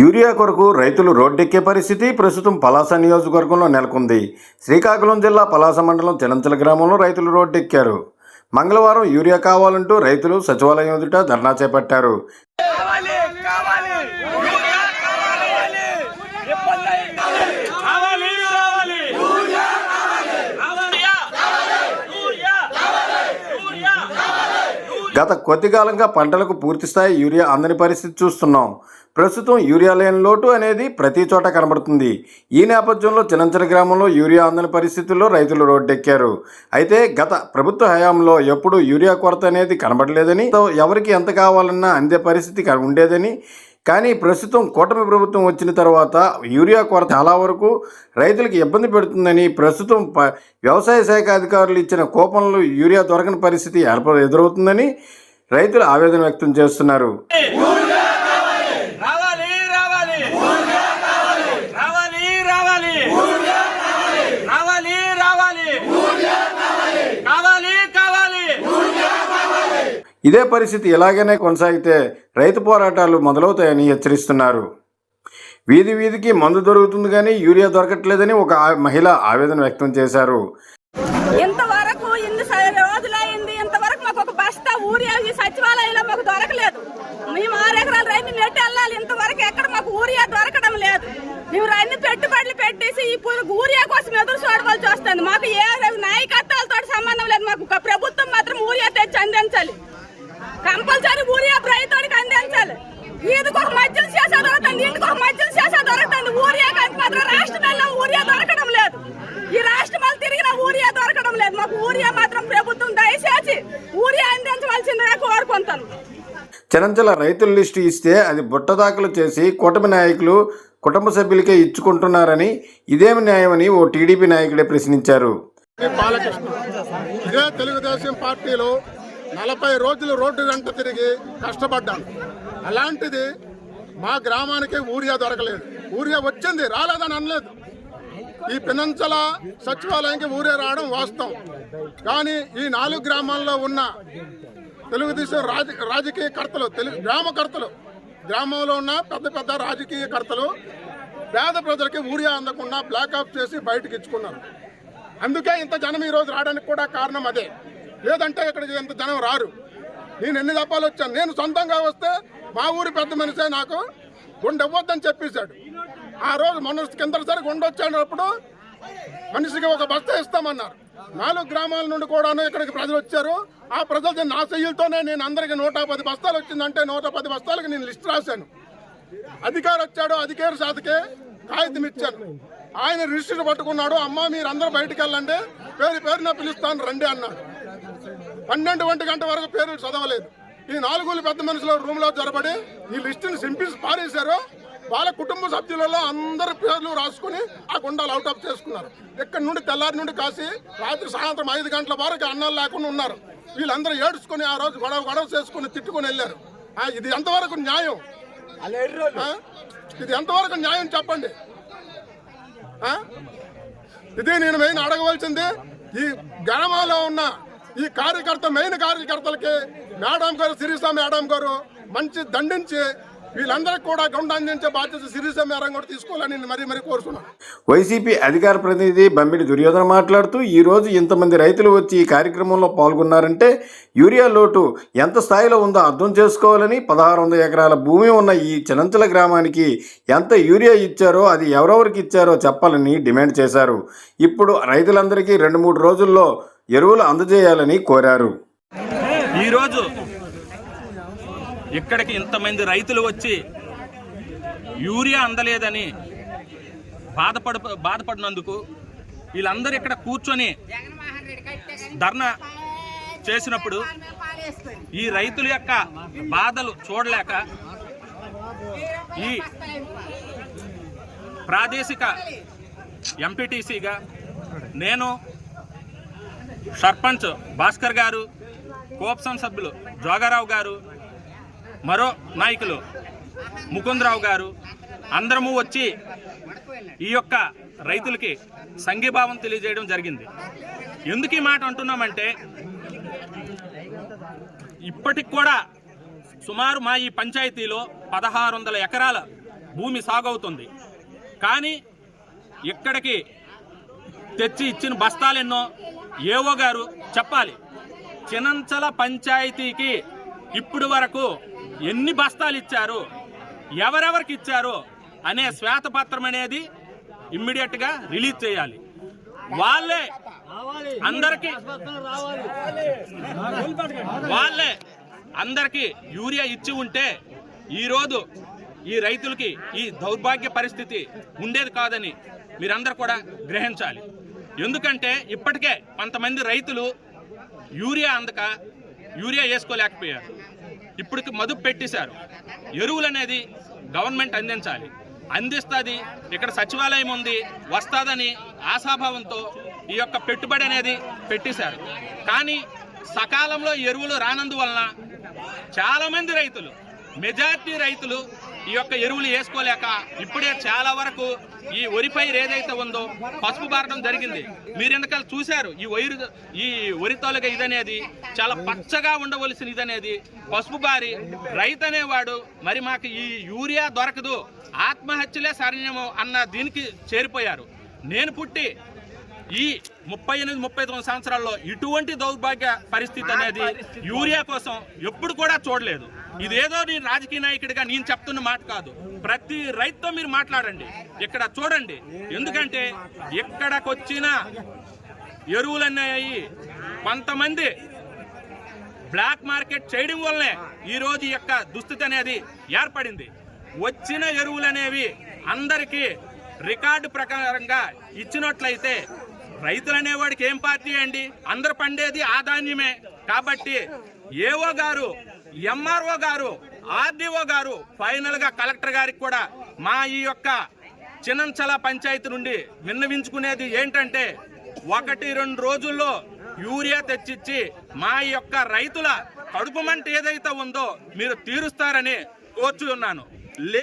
Urea కొరకు రైతులు రోడ్డెక్కే పరిస్థితి ప్రస్తుతం పలాస నియోజకవర్గంలో నెలకొంది. శ్రీకాకుళం జిల్లా పలాస మండలం చినంచల గ్రామంలో రైతులు రోడ్డెక్కారు. మంగళవారం యూరియా కావాలంటూ రైతులు సచివాలయం ఎదుట ధర్నా చేపట్టారు కావాలి కావాలి యూరియా కావాలి ఇబ్బంది అయింది. కావాలి రావాలి యూరియా యూరియా యూరియా యూరియా గత కొద్ది కాలంగా పంటలకు పూర్తిస్థాయి యూరియా అందని పరిస్థితి చూస్తున్నాం. ప్రస్తుతం యూరియా లేని లోటు అనేది ప్రతి చోట కనబడుతుంది. ఈ నేపథ్యంలో చినంచల గ్రామంలో యూరియా అందని పరిస్థితుల్లో రైతులు రోడ్డెక్కారు. అయితే గత ప్రభుత్వ హయాంలో ఎప్పుడు యూరియా కొరత అనేది కనబడలేదని ఎవరికి ఎంత కావాలన్నా అందే పరిస్థితి ఉండేదని కానీ ప్రస్తుతం కూటమి ప్రభుత్వం వచ్చిన తర్వాత యూరియా కొరత చాలా వరకు రైతులకు ఇబ్బంది పెడుతుందని ప్రస్తుతం ప- వ్యవసాయ శాఖ అధికారులు ఇచ్చిన కూపన్లు యూరియా దొరకని పరిస్థితి ఏర్ప ఎదురవుతుందని రైతులు ఆవేదన వ్యక్తం చేస్తున్నారు. ఇదే పరిస్థితి ఇలాగనే కొనసాగితే రైతు పోరాటాలు మొదలవుతాయని హెచ్చరిస్తున్నారు. వీధి వీధికి మందు దొరుకుతుంది కానీ యూరియా దొరకట్లేదని ఒక మహిళ ఆవేదన వ్యక్తం చేశారు. ఇంతవరకు ఇన్ని స- రోజులైంది ఇంతవరకు మాకు ఒక బస్తా ఊరియా ఈ సచివాలయంలో మాకు దొరకలేదు. మేము ఆరు ఎకరాలు రైతు నెట్టి వెళ్ళాలి ఇంతవరకు ఎక్కడ మాకు ఊరియా దొరకడం లేదు. మేము రైతు పెట్టుబడులు పెట్టేసి ఇప్పుడు ఊరియా కోసం ఎదురు చూడవలసి వస్తుంది. మాకు ఏ నాయకత్వాలతో సంబంధం లేదు మాకు ఒక ప్రభుత్వం మాత్రం ఊరియా తెచ్చి అందించాలి కంపల్సరీ ఊరియా రైతుడికి అందించాలి ఈదికి ఒక మధ్యలో చేసా దొరుకుతుంది ఇంటికి ఒక మధ్యలో చేసా దొరుకుతుంది ఊరియా కానీ మాత్రం రాష్ట్రంలో ఊరియా దొరకడం లేదు ఈ రాష్ట్రాలు తిరిగిన ఊరియా దొరకడం లేదు మాకు ఊరియా మాత్రం ప్రభుత్వం దయచేసి ఊరియా అందించవలసిందిగా కోరుకుంటాను చనంచల రైతుల లిస్టు ఇస్తే అది బుట్టదాఖలు చేసి కూటమి నాయకులు కుటుంబ సభ్యులకే ఇచ్చుకుంటున్నారని ఇదేమి న్యాయమని ఓ టీడీపీ నాయకుడే ప్రశ్నించారు. ఇదే తెలుగుదేశం పార్టీలో నలభై రోజులు రోడ్డు వెంట తిరిగి కష్టపడ్డాను. అలాంటిది మా గ్రామానికి ఊరియా దొరకలేదు. ఊరియా వచ్చింది రాలేదని అనలేదు. ఈ పినంచల సచివాలయానికి ఊరే రావడం వాస్తవం. కానీ ఈ నాలుగు గ్రామాల్లో ఉన్న తెలుగుదేశం రాజ రాజకీయ కర్తలు తెలుగు గ్రామకర్తలు గ్రామంలో ఉన్న పెద్ద పెద్ద రాజకీయ కర్తలు పేద ప్రజలకి ఊరియా అందకుండా బ్లాక్ ఆఫ్ చేసి బయటకు ఇచ్చుకున్నారు. అందుకే ఇంత జనం ఈరోజు రావడానికి కూడా కారణం అదే. లేదంటే ఇక్కడ ఇంత జనం రారు. నేను ఎన్ని దప్పాలు వచ్చాను నేను సొంతంగా వస్తే మా ఊరి పెద్ద మనిషే నాకు గుండె ఇవ్వద్దని చెప్పేశాడు. ఆ రోజు మొన్న కిందసారి గుండె వచ్చేటప్పుడు మనిషికి ఒక బస్తా ఇస్తామన్నారు. నాలుగు గ్రామాల నుండి కూడాను ఇక్కడికి ప్రజలు వచ్చారు. ఆ ప్రజలతో నా చెయ్యిలతోనే నేను అందరికి నూట పది బస్తాలు వచ్చిందంటే నూట పది బస్తాలకు నేను లిస్ట్ రాశాను. అధికారి వచ్చాడు అధికారి శాతకే కాగితం ఇచ్చాను. ఆయన రిజిస్టర్ పట్టుకున్నాడు అమ్మ మీరు అందరూ బయటికి వెళ్ళండి. పేరు పేరున పిలుస్తాను రండి అన్నాడు. పన్నెండు ఒంటి గంట వరకు పేరు చదవలేదు. ఈ నాలుగులు పెద్ద మనుషులు రూమ్లో జరబడి ఈ లిస్టుని సింపించి పారేశారు. వాళ్ళ కుటుంబ సభ్యులలో అందరి పేర్లు రాసుకుని ఆ గుండాలు అవుట్ ఆఫ్ చేసుకున్నారు. ఇక్కడ నుండి తెల్లారి నుండి కాసి రాత్రి సాయంత్రం ఐదు గంటల వరకు అన్నాలు లేకుండా ఉన్నారు. వీళ్ళందరూ ఏడ్చుకుని ఆ రోజు గొడవ గొడవ చేసుకుని తిట్టుకుని వెళ్ళారు. ఇది ఎంతవరకు న్యాయం? ఇది ఎంతవరకు న్యాయం చెప్పండి? ఇది నేను మెయిన్ అడగవలసింది. ఈ గ్రామాల్లో ఉన్న ఈ కార్యకర్త మెయిన్ కార్యకర్తలకి మేడం గారు శిరీష మేడం గారు మంచి దండించి వీళ్ళందరికీ కూడా గుండ అందించే బాధ్యత శిరీష మేడం కూడా తీసుకోవాలని నేను మరీ మరీ కోరుతున్నాను. వైసీపీ అధికార ప్రతినిధి బమ్మిడి దుర్యోధన మాట్లాడుతూ ఈ రోజు ఇంతమంది రైతులు వచ్చి ఈ కార్యక్రమంలో పాల్గొన్నారంటే యూరియా లోటు ఎంత స్థాయిలో ఉందో అర్థం చేసుకోవాలని పదహారు వందల ఎకరాల భూమి ఉన్న ఈ చినంచల గ్రామానికి ఎంత యూరియా ఇచ్చారో అది ఎవరెవరికి ఇచ్చారో చెప్పాలని డిమాండ్ చేశారు. ఇప్పుడు రైతులందరికీ రెండు మూడు రోజుల్లో ఎరువులు అందజేయాలని కోరారు. ఈరోజు ఇక్కడికి ఇంతమంది రైతులు వచ్చి యూరియా అందలేదని బాధపడ బాధపడినందుకు వీళ్ళందరూ ఇక్కడ కూర్చొని ధర్నా చేసినప్పుడు ఈ రైతుల యొక్క బాధలు చూడలేక ఈ ప్రాదేశిక ఎంపీటీసీగా నేను సర్పంచ్ భాస్కర్ గారు కోప్సం సభ్యులు జోగారావు గారు మరో నాయకులు ముకుందరావు గారు. అందరము వచ్చి ఈ యొక్క రైతులకి సంఘీభావం తెలియజేయడం జరిగింది. ఎందుకు ఈ మాట అంటున్నామంటే ఇప్పటికి కూడా సుమారు మా ఈ పంచాయతీలో పదహారు వందల ఎకరాల భూమి సాగవుతుంది. కానీ ఇక్కడికి తెచ్చి ఇచ్చిన బస్తాలెన్నో ఏవో గారు చెప్పాలి. చినంచల పంచాయతీకి ఇప్పుడు వరకు ఎన్ని బస్తాలు ఇచ్చారు ఎవరెవరికి ఇచ్చారు అనే శ్వేతపత్రం అనేది ఇమ్మీడియట్గా రిలీజ్ చేయాలి. వాళ్ళే అందరికి వాళ్ళే అందరికి యూరియా ఇచ్చి ఉంటే ఈరోజు ఈ రైతులకి ఈ దౌర్భాగ్య పరిస్థితి ఉండేది కాదని మీరందరూ కూడా గ్రహించాలి. ఎందుకంటే ఇప్పటికే కొంతమంది రైతులు యూరియా అందక యూరియా వేసుకోలేకపోయారు. ఇప్పటికి మదుపు పెట్టేశారు. ఎరువులు అనేది గవర్నమెంట్ అందించాలి. అందిస్తుంది ఇక్కడ సచివాలయం ఉంది వస్తుందని ఆశాభావంతో ఈ యొక్క పెట్టుబడి అనేది పెట్టేశారు. కానీ సకాలంలో ఎరువులు రానందువలన చాలామంది రైతులు మెజార్టీ రైతులు ఈ యొక్క ఎరువులు వేసుకోలేక ఇప్పుడే చాలా వరకు ఈ వరి పైరు ఏదైతే ఉందో పసుపు బారడం జరిగింది. మీరు ఎందుకలు చూశారు? ఈ వరి ఈ వరి తొలగ ఇదనేది చాలా పచ్చగా ఉండవలసిన ఇదనేది. పసుపు బారి రైతు అనేవాడు మరి మాకు ఈ యూరియా దొరకదు ఆత్మహత్యలే శరణ్యము అన్న దీనికి చేరిపోయారు. నేను పుట్టి ఈ ముప్పై ఎనిమిది ముప్పై తొమ్మిది సంవత్సరాల్లో ఇటువంటి దౌర్భాగ్య పరిస్థితి అనేది యూరియా కోసం ఎప్పుడు కూడా చూడలేదు. ఇదేదో నేను రాజకీయ నాయకుడిగా నేను చెప్తున్న మాట కాదు. ప్రతి రైతుతో మీరు మాట్లాడండి. ఇక్కడ చూడండి. ఎందుకంటే ఇక్కడికొచ్చిన ఎరువులన్నాయి కొంతమంది బ్లాక్ మార్కెట్ చేయడం వల్లనే ఈ రోజు యొక్క దుస్థితి అనేది ఏర్పడింది. వచ్చిన ఎరువులు అనేవి అందరికీ రికార్డు ప్రకారంగా ఇచ్చినట్లయితే రైతులు అనేవాడికి ఏం పార్టీ అండి? అందరు పండేది ఆధాన్యమే. కాబట్టి ఏవో గారు ఎంఆర్ఓ గారు ఆర్డీఓ గారు ఫైనల్గా కలెక్టర్ గారికి కూడా మా ఈ యొక్క చిన్నంచల పంచాయతీ నుండి విన్నవించుకునేది ఏంటంటే ఒకటి రెండు రోజుల్లో యూరియా తెచ్చిచ్చి మా యొక్క రైతుల కడుపు మంట ఏదైతే ఉందో మీరు తీరుస్తారని కోర్చున్నాను. లే